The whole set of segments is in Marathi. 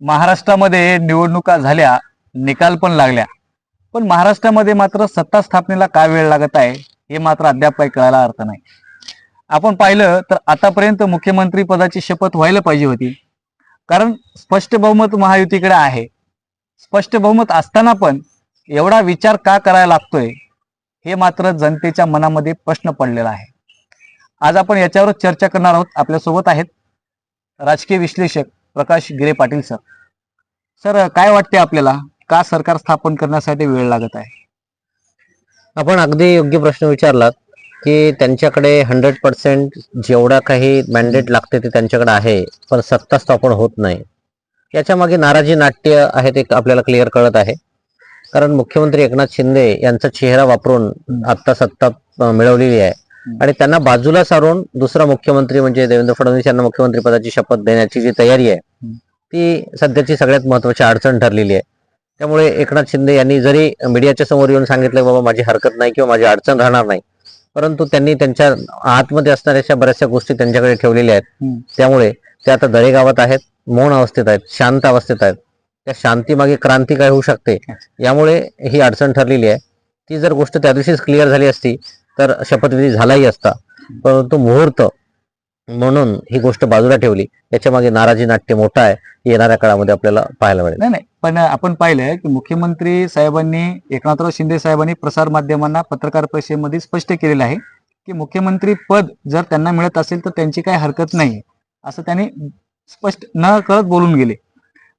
महाराष्ट्रामध्ये निवडणुका झाल्या निकाल पण लागल्या. पण महाराष्ट्रामध्ये मात्र सत्ता स्थापनेला काय वेळ लागत आहे हे मात्र अद्याप काही कळायला अर्थ नाही. आपण पाहिलं तर आतापर्यंत मुख्यमंत्री पदाची शपथ व्हायला पाहिजे होती. कारण स्पष्ट बहुमत महायुतीकडे आहे. स्पष्ट बहुमत असताना पण एवढा विचार का करायला लागतोय हे मात्र जनतेच्या मनामध्ये प्रश्न पडलेला आहे. आज आपण याच्यावर चर्चा करणार आहोत. आपल्यासोबत आहेत राजकीय विश्लेषक प्रकाश गिरे पाटील सर. सर काय वाटते आपल्याला? का सरकार स्थापन करण्यासाठी वेळ लागत आहे? आपण अगदी योग्य प्रश्न विचारलात की त्यांच्याकडे हंड्रेड पर्सेंट जेवढा काही मॅन्डेट लागते ते त्यांच्याकडे आहे पण सत्ता स्थापन होत नाही. याच्या मागे नाराजी नाट्य आहे ते आपल्याला क्लिअर कळत आहे. कारण मुख्यमंत्री एकनाथ शिंदे यांचा चेहरा वापरून आता सत्ता मिळवलेली आहे. आणि त्यांना बाजूला सारून दुसरा मुख्यमंत्री म्हणजे देवेंद्र फडणवीस यांना मुख्यमंत्री पदाची शपथ देण्याची जी तयारी आहे ती सध्याची सगळ्यात महत्वाची अडचण ठरलेली आहे. त्यामुळे एकनाथ शिंदे यांनी जरी मीडियाच्या समोर येऊन सांगितलं बाबा माझी हरकत नाही किंवा माझी अडचण राहणार नाही परंतु त्यांनी त्यांच्या आतमध्ये असणाऱ्या अशा बऱ्याचशा गोष्टी त्यांच्याकडे ठेवलेल्या आहेत. त्यामुळे ते आता दरेगावात आहेत मौन अवस्थेत आहेत शांत अवस्थेत आहेत. त्या शांतीमागे क्रांती काय होऊ शकते यामुळे ही अडचण ठरलेली आहे. ती जर गोष्ट त्या दिवशीच क्लिअर झाली असती तर शपथविधी झालाही असता. परंतु मुहूर्त म्हणून ही गोष्ट बाजूला ठेवली. याच्या मागे नाराजी नाट्य मोठा आहे. येणाऱ्या काळामध्ये आपल्याला पाहायला मिळेल. नाही नाही. पण आपण पाहिलंय की मुख्यमंत्री साहेबांनी एकनाथराव शिंदे साहेबांनी प्रसार माध्यमांना पत्रकार परिषदेमध्ये स्पष्ट केलेलं आहे की मुख्यमंत्री पद जर त्यांना मिळत असेल तर त्यांची काही हरकत नाही. असं त्यांनी स्पष्ट न कळत बोलून गेले.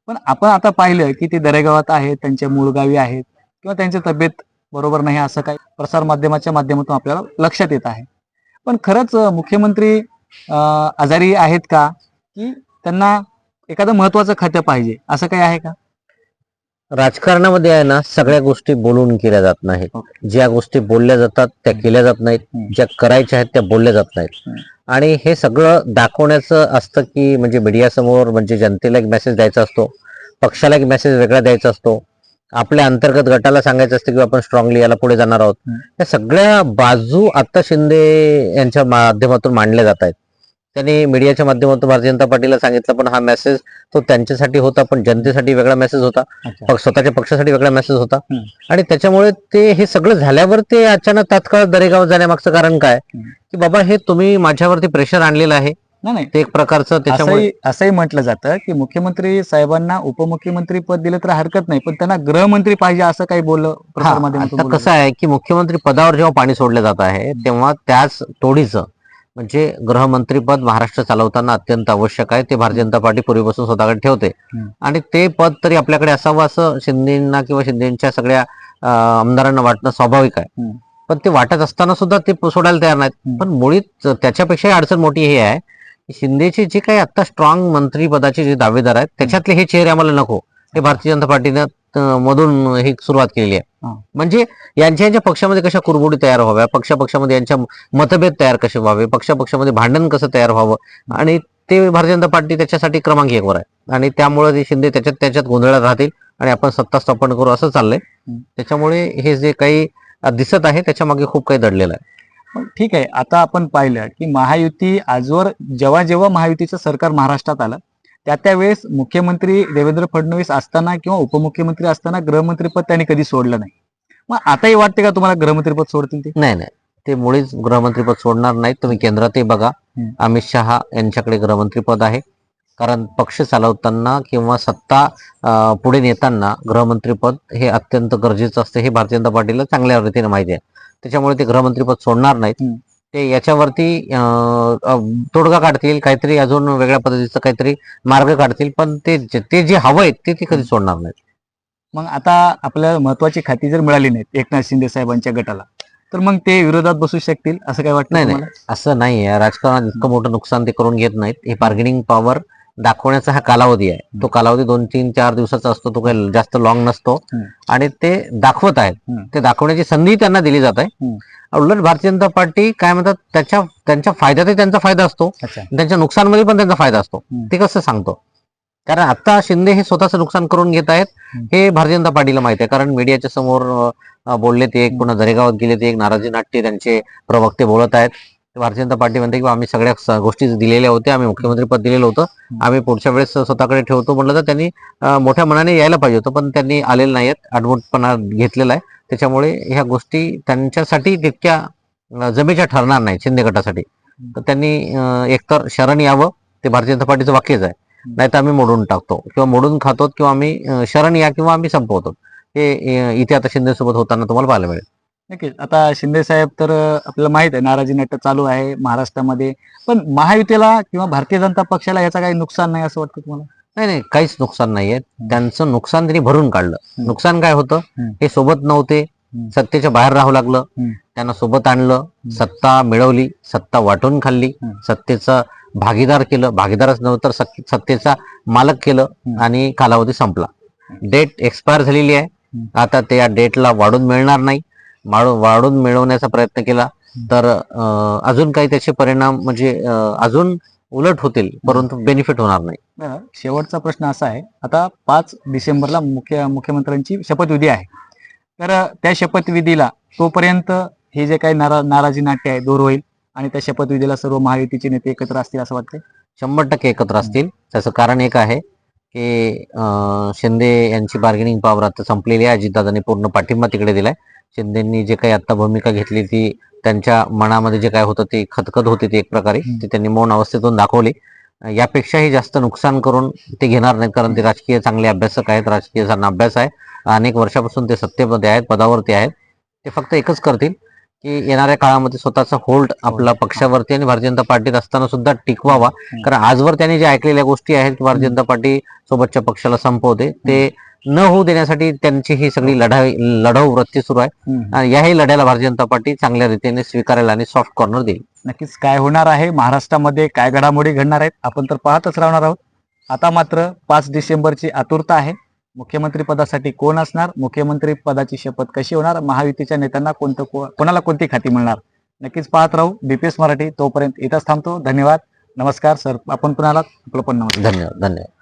पण आपण आता पाहिलं की ते दरेगावात आहेत त्यांच्या मूळ गावी आहेत किंवा त्यांची तब्येत बरोबर नाही असं काही प्रसार माध्यमाच्या माध्यमातून आपल्याला लक्षात येत आहे. पण खरंच मुख्यमंत्री आजारी आहेत का? की त्यांना एखादं महत्वाचं खातं पाहिजे. असं काही आहे का? राजकारणामध्ये आहे ना सगळ्या गोष्टी बोलून केल्या जात नाहीत. ज्या गोष्टी बोलल्या जातात त्या केल्या जात नाहीत. ज्या करायच्या आहेत त्या बोलल्या जात नाहीत. आणि हे सगळं दाखवण्याचं असतं की म्हणजे मीडिया समोर म्हणजे जनतेला एक मेसेज द्यायचा असतो. पक्षाला एक मेसेज वेगळा द्यायचा असतो. आपल्या अंतर्गत गटाला सांगायचं असतं की आपण स्ट्रॉंगली याला पुढे जाणार आहोत. या सगळ्या बाजू आता शिंदे यांच्या माध्यमातून मांडल्या जात आहेत. त्यांनी मीडियाच्या माध्यमातून भारतीय जनता पार्टीला सांगितलं पण हा मेसेज तो त्यांच्यासाठी होता पण जनतेसाठी वेगळा मेसेज होता. स्वतःच्या पक्षासाठी वेगळा मेसेज होता. आणि त्याच्यामुळे ते हे सगळं झाल्यावर ते अचानक तात्काळ दरेगाव जाण्यामागचं कारण काय. की बाबा हे तुम्ही माझ्यावरती प्रेशर आणलेलं आहे. नाही ते एक प्रकारचं त्याच्यामुळे असंही म्हटलं जातं की मुख्यमंत्री साहेबांना उपमुख्यमंत्री पद दिलं तर हरकत नाही पण त्यांना गृहमंत्री पाहिजे असं काही बोललं कसं आहे की मुख्यमंत्री पदावर जेव्हा पाणी सोडलं जात आहे तेव्हा त्याच तोडीचं म्हणजे गृहमंत्री पद महाराष्ट्र चालवताना अत्यंत आवश्यक आहे ते भारतीय जनता पार्टी पूर्वीपासून स्वतःकडे ठेवते. आणि ते पद तरी आपल्याकडे असावं असं शिंदेना किंवा शिंदेच्या सगळ्या आमदारांना वाटणं स्वाभाविक आहे. पण ते वाटत असताना सुद्धा ते सोडायला तयार नाहीत. पण मुळीच त्याच्यापेक्षाही अडचण मोठी ही आहे की शिंदेचे जे काही आता स्ट्रॉंग मंत्रीपदाचे जे दावेदार आहेत त्याच्यातले हे चेहरे आम्हाला नको हे भारतीय जनता पार्टीनं मधून ही सुरुवात केलेली आहे. म्हणजे यांच्या यांच्या पक्षामध्ये कशा कुरबुडी तयार व्हाव्या? पक्ष पक्षामध्ये यांच्या मतभेद तयार कसे व्हावे? पक्ष पक्षामध्ये भांडण कसं तयार व्हावं? आणि ते भारतीय जनता पार्टी त्याच्यासाठी क्रमांक एकवर आहे. आणि त्यामुळे ते शिंदे त्याच्यात त्याच्यात गोंधळात राहतील आणि आपण सत्ता स्थापन करू असं चाललंय. त्याच्यामुळे हे जे काही दिसत आहे त्याच्यामागे खूप काही दडलेलं आहे. ठीक आहे. आता आपण पाहिलं की महायुती आजवर जेव्हा जेव्हा महायुतीचं सरकार महाराष्ट्रात आलं त्या त्यावेळेस मुख्यमंत्री देवेंद्र फडणवीस असताना किंवा उपमुख्यमंत्री असताना गृहमंत्रीपद त्यांनी कधी सोडलं नाही. मग आताही वाटते का तुम्हाला गृहमंत्रीपद सोडतील ते? नाही नाही. ते मुळीच गृहमंत्रीपद सोडणार नाहीत. तुम्ही केंद्रातही बघा. अमित शहा यांच्याकडे गृहमंत्रीपद आहे. कारण पक्ष चालवताना किंवा सत्ता पुढे नेताना गृहमंत्रीपद हे अत्यंत गरजेचं असतं. हे भारतीय जनता पार्टीला चांगल्या रीतीने माहिती आहे. त्याच्यामुळे ते गृहमंत्रीपद सोडणार नाहीत. ते याच्यावरती तोडगा काढतील काहीतरी अजून वेगळ्या पद्धतीचं काहीतरी मार्ग काढतील पण ते ते जे हवं आहे ते ते कधी सोडणार नाहीत. मग आता आपल्याला महत्वाची खाती जर मिळाली नाहीत एकनाथ शिंदे साहेबांच्या गटाला तर मग ते विरोधात बसू शकतील असं काय वाटतं नाही? असं नाही राजकारणात इतकं मोठं नुकसान ते करून घेत नाहीत. हे बार्गेनिंग पॉवर दाखवण्याचा हा कालावधी आहे. तो कालावधी दोन तीन चार दिवसाचा असतो. तो काही जास्त लॉंग नसतो. आणि ते दाखवत आहेत. ते दाखवण्याची संधी त्यांना दिली जात आहे. उलट भारतीय जनता पार्टी काय म्हणतात त्याच्या त्यांच्या फायद्यातही त्यांचा फायदा असतो. त्यांच्या नुकसानमध्ये पण त्यांचा फायदा असतो. ते कसं सांगतो? कारण आता शिंदे हे स्वतःचं नुकसान करून घेत आहेत. हे भारतीय जनता पार्टीला माहिती आहे. कारण मीडियाच्या समोर बोलले ते एक पुन्हा दरेगावात गेले ते एक नाराजी नाट्य त्यांचे प्रवक्ते बोलत आहेत. भारतीय जनता पार्टी म्हणते की आम्ही सगळ्या गोष्टी दिलेल्या होत्या आम्ही मुख्यमंत्री पद दिलेलं होतं. आम्ही पुढच्या वेळेस स्वतःकडे ठेवतो. म्हटलं तर त्यांनी मोठ्या मनाने यायला पाहिजे होतं पण त्यांनी आलेलं नाहीत आडमुठपणा घेतलेला आहे. त्याच्यामुळे ह्या गोष्टी त्यांच्यासाठी तितक्या जमेच्या ठरणार नाही शिंदे गटासाठी. तर त्यांनी एकतर शरण यावं ते भारतीय जनता पार्टीचं वाक्यच आहे. नाही तर आम्ही मोडून टाकतो किंवा मोडून खातो किंवा आम्ही शरण या किंवा आम्ही संपवतो. हे इथे आता शिंदे सोबत होताना तुम्हाला पाहायला मिळेल. नक्कीच आता शिंदे साहेब तर आपल्याला माहीत आहे नाराजी नाट्य चालू आहे महाराष्ट्रामध्ये. पण महायुतीला किंवा भारतीय जनता पक्षाला याचा काही नुकसान नाही असं वाटतं तुम्हाला? नाही नाही काहीच नुकसान नाहीये. त्यांचं नुकसान त्यांनी भरून काढलं. नुकसान काय होतं. हे सोबत नव्हते. सत्तेच्या बाहेर राहावं लागलं. त्यांना सोबत आणलं. सत्ता मिळवली. सत्ता वाटून खाल्ली. सत्तेचा भागीदार केलं. भागीदारच नव्हतं तर सत्ते- सत्तेचा मालक केलं. आणि कालावधी संपला. डेट एक्सपायर झालेली आहे. आता ते या डेटला वाढून मिळणार नाही. वाढून मिळवण्याचा प्रयत्न केला. तर अजून काही त्याचे परिणाम म्हणजे अजून उलट होतील परंतु बेनिफिट होणार नाही. शेवटचा प्रश्न असा आहे. आता पाच डिसेंबरला मुख्य मुख्यमंत्र्यांची शपथविधी आहे. तर त्या शपथविधीला तोपर्यंत हे जे काही नारा नाराजी नाट्य आहे दूर होईल. आणि त्या शपथविधीला सर्व महायुतीचे नेते एकत्र असतील असं वाटतंय? शंभर टक्के एकत्र असतील. त्याचं कारण एक आहे की शिंदे यांची बार्गेनिंग पॉवर आता संपलेली आहे. अजितदादांनी पूर्ण पाठिंबा तिकडे दिलाय. शिंदेनी जे काही आता भूमिका घेतली ती त्यांच्या मनामध्ये जे काय होतं ते खतखत होती ती एक प्रकारे. ती त्यांनी मौन अवस्थेतून दाखवली. यापेक्षाही जास्त नुकसान करून ते घेणार नाहीत कारण ते राजकीय चांगले अभ्यासक आहेत राजकीय त्यांना अभ्यास आहे. अनेक वर्षापासून ते सत्तेमध्ये आहेत पदावरती आहेत. ते फक्त एकच करतील की येणाऱ्या काळामध्ये स्वतःचा होल्ड आपला पक्षावरती आणि भारतीय जनता पार्टीत असताना सुद्धा टिकवावा. कारण आजवर त्यांनी जे ऐकलेल्या गोष्टी आहेत की भारतीय जनता पार्टी सोबतच्या पक्षाला संपवते ते न होऊ देण्यासाठी त्यांची ही सगळी लढाई लढाऊ वृत्ती सुरू आहे. आणि याही लढ्याला भारतीय जनता पार्टी चांगल्या रीतीने स्वीकारेल आणि सॉफ्ट कॉर्नर देईल. नक्कीच काय होणार आहे? महाराष्ट्रामध्ये काय घडामोडी घडणार आहेत? आपण तर पाहतच राहणार आहोत. आता मात्र पाच डिसेंबरची आतुरता आहे. मुख्यमंत्री पदासाठी कोण असणार? मुख्यमंत्री पदाची शपथ कशी होणार? महायुतीच्या नेत्यांना कोणतं कोणाला कोणती खाती मिळणार? नक्कीच पाहत राहू. बीपीएस मराठी तोपर्यंत इथंच थांबतो. धन्यवाद. नमस्कार सर. आपण पुन्हा आलात. आपलं पण नमस्कार. धन्यवाद धन्यवाद.